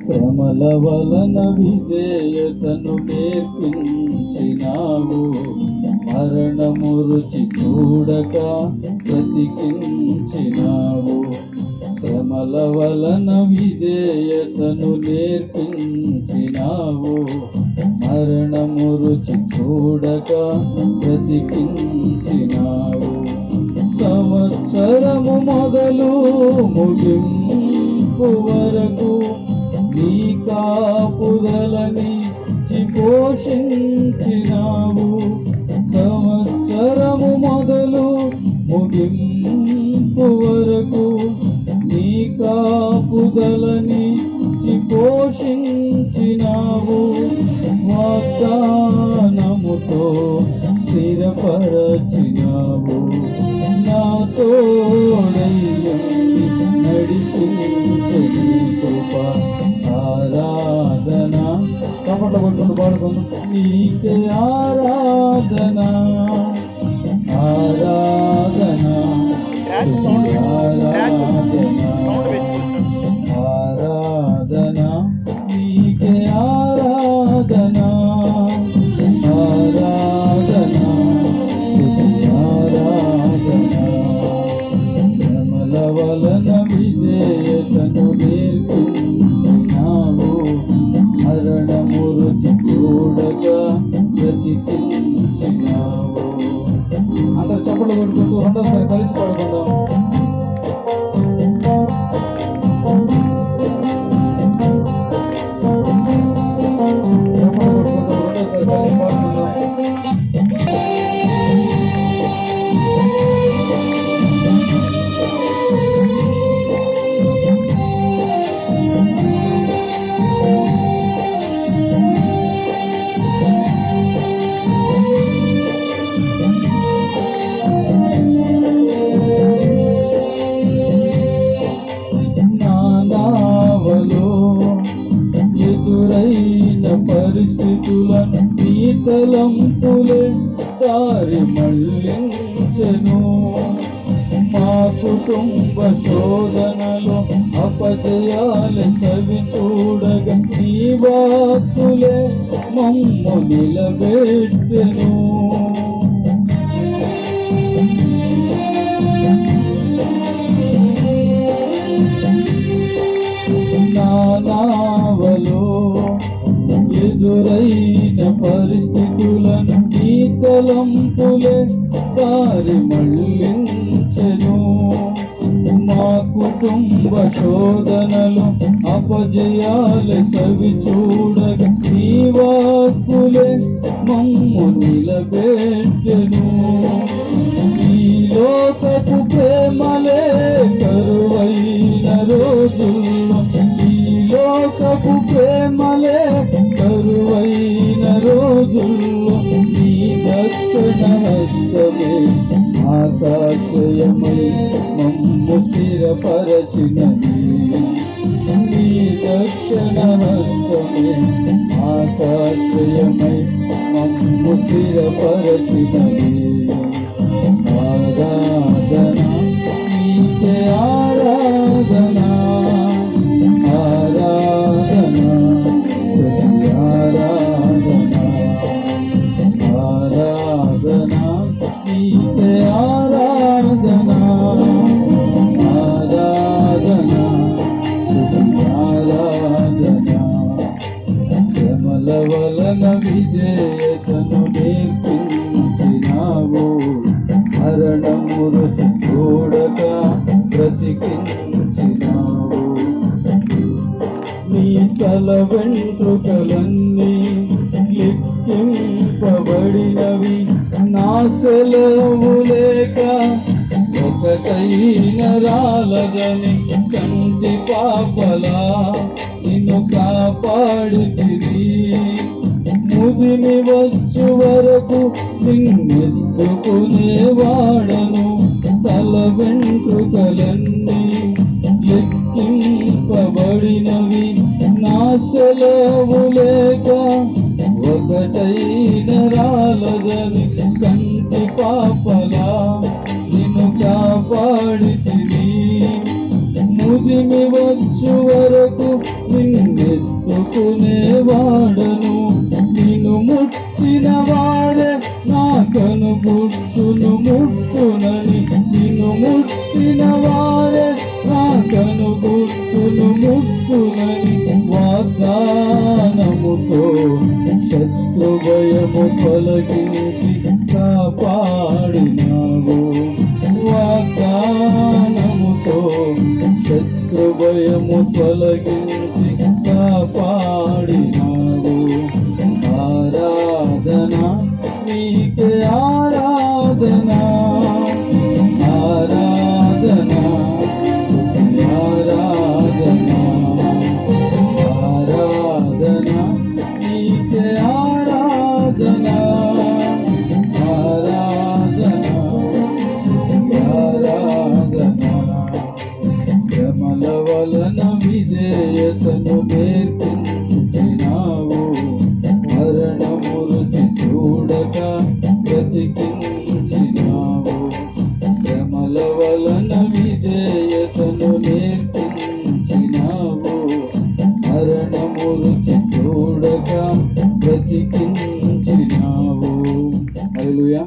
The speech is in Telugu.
శ్రమల వలన విజేయతను నేర్పించినావు మరణము రుచి చూడక బ్రతికించినావు శ్రమల వలన విజేయతను నేర్పించినావు మరణము రుచి చూడక బ్రతికించినావు సంవత్సరము మొదలు ముగింపు వరకు నీ కాపుదలని పోషించినావు. సంవత్సరము మొదలు ముగింపు వరకు నీ కాపుదలని పోషించినావు. వాగ్దానముతో స్థిరపరచినావు. నాతో కపట కొట్టుకుంటూ పాడుకుంటూ నీకే ఆరాధన ఆరాధన ఆరాధన ఆరాధన అందరు చప్పట్లు కొట్టుకుంటూ రెండోసారి కలిసి పడుకుందాం తలంపులే దారి మళ్ళించెను. మా కుటుంబ శోధనలో అపజయాలు సవి చూడగా నీ వాక్కులే మమ్ము నిలబెట్టెను. ఎదురైన పరిస్థితులను నీ తలంపులే దారి మళ్ళించను. మా కుటుంబ శోధనలు అపజయాలు సవి చూడగ నీ వాక్కులే మమ్ము నిలబెట్టను. ఈ లోకపు ప్రేమలే కరువైన రోజుల్లో ఈ లోకపు ప్రేమలే రోజుల్లో నీ దక్షిణ హస్తమే ఆకాశయమై మమ్ము స్థిరపరచినది నీ దక్షిణ హస్తమే ఆకాశయమై మమ్ము స్థిరపరచినది ఆరాధన నీకే ఆరా వలన విజేతను నేర్పించినావు. మరణము రుచి చూడక బ్రతికించినావు. నీ తల వెంట్రుకలన్నీ లెక్కింపబడినవి నా సెలవు లేక ఒకటైన రాలదని కంటి పాపలా నిన్ను కాపాడుతుంది ముదిని వచ్చు వరకు నిన్నెత్తుకునేవాడను తల వెంట్రుకలన్నీ లెక్కింపబడినవి నా సెలవు లేక ఒకటైన రాలదని కంటి పాపలా నిన్ను కాపాడితివి. ముదిమి వచ్చు వరకు వాడను నిన్ను ముట్టిన వాడే నాకను గుర్తును ముట్టునని నిన్ను ముట్టిన వాడే నాకను గుర్తును ముట్టునని వాగ్దానముతో శత్రు భయము తొలగించి కాపాడినావు. వాగ్దానముతో శత్రు భయము ఆరాధన నీకే ఆరాధన ఆరాధన ఆరాధన ఆరాధన నీకే ఆరాధన ఆరాధన ఆరాధన. శ్రమల వలన విధేయతను నేర్పించినావు. మరణము చూడక బ్రతికించినావు శ్రమల వలన విజయతను నేర్పించినావు. మరణములు చూడక బ్రతికించినావు అలుయా